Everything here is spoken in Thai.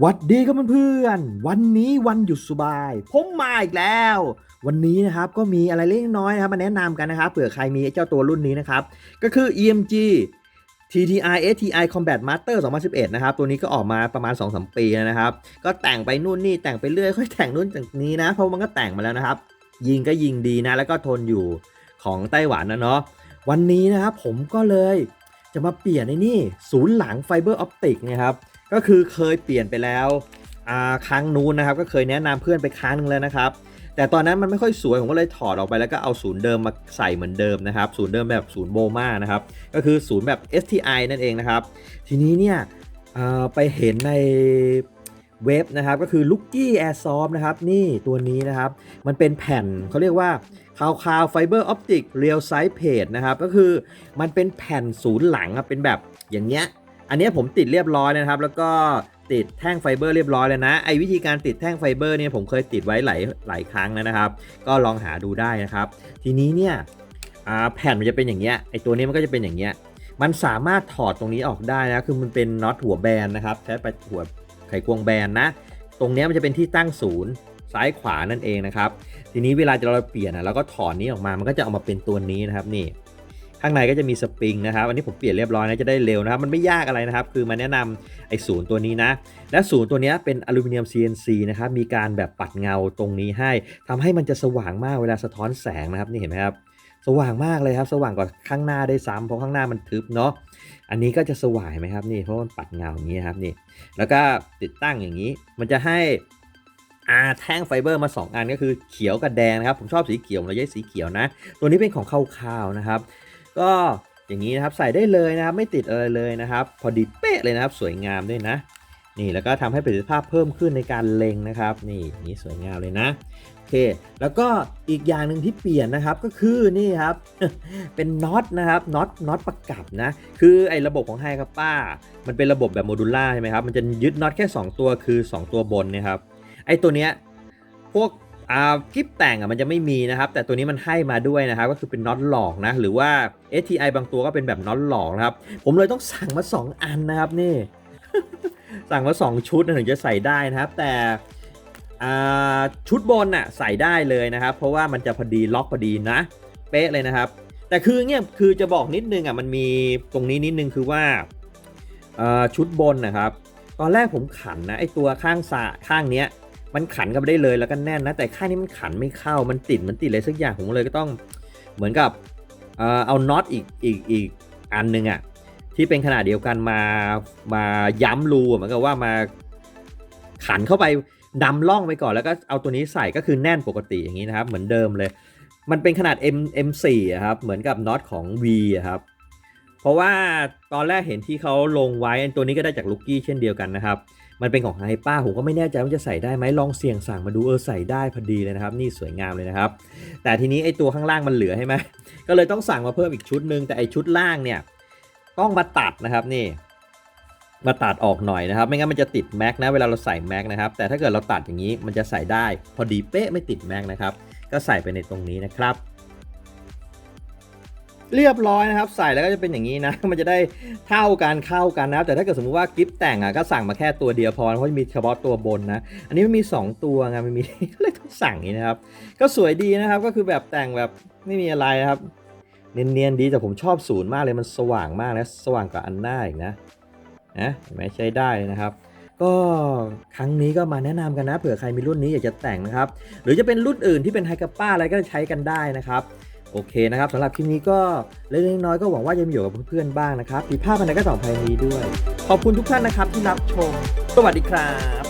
หวัดดีครับเพื่อนๆ วันนี้วันหยุดสบาย ผมมาอีกแล้ว วันนี้นะครับก็มีอะไรเล็กน้อยนะครับมาแนะนำกันนะครับเผื่อใครมีเจ้าตัวรุ่นนี้นะครับ ก็คือ EMG TTI STI Combat Master 2011 นะครับ ตัวนี้ก็ออกมาประมาณ 2-3 ปีแล้วนะครับ ก็แต่งไปนู่นนี่แต่งไปเรื่อยค่อยแต่งนู่นแต่งนี้นะ เพราะมันก็แต่งมาแล้วนะครับ ยิงก็ยิงดีนะ แล้วก็ทนอยู่ของไต้หวันนะเนาะวันนี้นะครับผมก็เลยจะมาเปลี่ยนในนี่ศูนย์หลังไฟเบอร์ออปติกนะครับ ก็คือเคยเปลี่ยนไปแล้วครั้งนู้นนะครับก็เคยแนะนำเพื่อนไปครั้งนึงแล้วนะครับ แต่ตอนนั้นมันไม่ค่อยสวยผมก็เลยถอดออกไปแล้วก็เอาศูนย์เดิมมาใส่เหมือนเดิมนะครับศูนย์เดิมแบบศูนย์โบมานะครับก็คือศูนย์แบบ STI นั่นเองนะครับ ทีนี้เนี่ยไปเห็นในเว็บนะครับก็คือ Lucky Airsoft นะครับนี่ตัวนี้นะครับ มันเป็นแผ่นเขาเรียกว่าคาวคาวไฟเบอร์ออปติกเรียลไซส์เพจนะครับ ก็คือมันเป็นแผ่นศูนย์หลังเป็นแบบอย่างเงี้ย อันนี้ผมติดเรียบร้อยนะครับ แล้วก็ติดแท่งไฟเบอร์เรียบร้อยแล้วนะ ไอ้วิธีการติดแท่งไฟเบอร์เนี่ยผมเคยติดไว้หลายหลายครั้งแล้วนะครับ ก็ลองหาดูได้นะครับ ทีนี้เนี่ยแผ่นมันจะเป็นอย่างเงี้ย ไอ้ตัวนี้มันก็จะเป็นอย่างเงี้ย มันสามารถถอดตรงนี้ออกได้นะ คือมันเป็นน็อตหัวแบนนะครับใช้ไปหัวไขควงแบนนะ ตรงนี้มันจะเป็นที่ตั้งศูนย์ซ้ายขวานั่นเองนะครับ ทีนี้เวลาเราเปลี่ยนนะเราก็ถอนนี้ออกมา มันก็จะเอามาเป็นตัวนี้นะครับนี่ ข้างในก็จะมีสปริงนะครับอันนี้ผมเปลี่ยนเรียบร้อยนะจะได้เร็วนะครับมันไม่ยากอะไรนะครับ คือมาแนะนำไอ้ศูนย์ตัวนี้นะ และศูนย์ตัวนี้เป็นอลูมิเนียม CNC นะครับมีการแบบปัดเงาตรงนี้ให้ทำให้มันจะสว่างมากเวลาสะท้อนแสงนะครับนี่เห็นไหมครับสว่างมากเลยครับ สว่างกว่าข้างหน้าได้ซ้ำเพราะข้างหน้ามันทึบเนาะอันนี้ก็จะสว่างไหมครับนี่เพราะมันปัดเงาอย่างนี้ครับนี่แล้วก็ติดตั้งอย่างนี้ มันจะให้อาแท่งไฟเบอร์มา 2 อันก็คือเขียวกับแดงนะครับ ผมชอบสีเขียวเราใช้สีเขียวนะ ตัวนี้เป็นของคาวๆนะครับ ก็อย่างนี้นะครับใส่ได้เลยนะครับไม่ติดอะไรเลยนะครับ พอดีเป๊ะเลยนะครับ สวยงามด้วยนะ นี่แล้วก็ทำให้ประสิทธิภาพเพิ่มขึ้นในการเล็งนะครับ นี่นี้สวยงามเลยนะโอเค แล้วก็อีกอย่างหนึ่งที่เปลี่ยนนะครับก็คือนี่ครับ เป็นน็อตนะครับน็อตน็อตประกับนะคือไอ้ระบบของไฮครับป้า มันเป็นระบบแบบโมดูล่าใช่ไหมครับมันจะยึดน็อตแค่ 2 ตัวคือ 2 ตัวบนเนะครับไอ้ตัวเนี้ยพวก อ่ากิฟแต่งอะมันจะไม่มีนะครับ แต่ตัวนี้มันให้มาด้วยนะครับ ก็คือเป็นน็อตหลอกนะ หรือว่า STI บางตัวก็เป็นแบบน็อตหลอกนะครับ ผมเลยต้องสั่งมา 2 อันนะครับนี่ สั่งมา 2 ชุดนะถึงจะใส่ได้นะครับ แต่ชุดบนน่ะใส่ได้เลยนะครับ เพราะว่ามันจะพอดีล็อกพอดีนะ เป๊ะเลยนะครับ แต่คือเนี่ยคือจะบอกนิดนึงอะมันมีตรงนี้นิดนึงคือว่าชุดบนนะครับ ตอนแรกผมขันนะไอตัวข้างซาข้างเนี้ย มันขันกันไปได้เลยแล้วก็แน่นนะ แต่ข้านี้มันขันไม่เข้ามันติดมันติดอะไรสักอย่างผมเลยก็ต้องเหมือนกับเอาน็อตอีกอีกอีกอันหนึงอะที่เป็นขนาดเดียวกันมามาย้ำรูเหมือนกับว่ามาขันเข้าไปดำล่องไปก่อนแล้วก็เอาตัวนี้ใส่ก็คือแน่นปกติอย่างนี้นะครับ เหมือนเดิมเลย มันเป็นขนาด M M4 อะครับเหมือนกับน็อตของ V อะครับ ราะว่าตอนแรกเห็นที่เขาลงไว้ตัวนี้ก็ได้จากลูกกี้เช่นเดียวกันนะครับ มันเป็นของไฮป้าผมก็ไม่แน่ใจว่าจะใส่ได้ไหมลองเสี่ยงสั่งมาดูเออใส่ได้พอดีเลยนะครับ นี่สวยงามเลยนะครับ แต่ทีนี้ไอตัวข้างล่างมันเหลือใช่ไหมก็เลยต้องสั่งมาเพิ่มอีกชุดหนึ่งแต่ไอชุดล่างเนี่ยต้องมาตัดนะครับนี่มาตัดออกหน่อยนะครับ ไม่งั้นมันจะติดแม็กนะเวลาเราใส่แม็กนะครับ แต่ถ้าเกิดเราตัดอย่างนี้มันจะใส่ได้ พอดีเป๊ะไม่ติดแม็กนะครับ ก็ใส่ไปในตรงนี้นะครับ เรียบร้อยนะครับ ใส่แล้วก็จะเป็นอย่างนี้นะ มันจะได้เท่ากันเข้ากันนะครับแต่ถ้าเกิดสมมติว่ากิฟแต่งอะก็สั่งมาแค่ตัวเดียวพอเพราะมีเฉพาะตัวบนนะอันนี้มันมี 2 ตัวไงมันมีก็เลยต้องสั่งนี้นะครับ ก็สวยดีนะครับก็คือแบบแต่งแบบไม่มีอะไรนะครับ เนียนๆดีแต่ผมชอบศูนย์มากเลยมันสว่างมากนะสว่างกว่าอันหน้าอีกนะนะไหมใช้ได้นะครับก็ครั้งนี้ก็มาแนะนำกันนะเผื่อใครมีรุ่นนี้อยากจะแต่งนะครับ หรือจะเป็นรุ่นอื่นที่เป็นไฮกาป้าอะไรก็ใช้กันได้นะครับ โอเคนะครับสำหรับคลิปนี้ก็เล็กน้อยก็หวังว่าจะมีอยู่กับเพื่อนๆบ้างนะครับผิดพลาดภายในก็ต่อภัยนี้ด้วย ขอบคุณทุกท่านนะครับที่รับชม สวัสดีครับ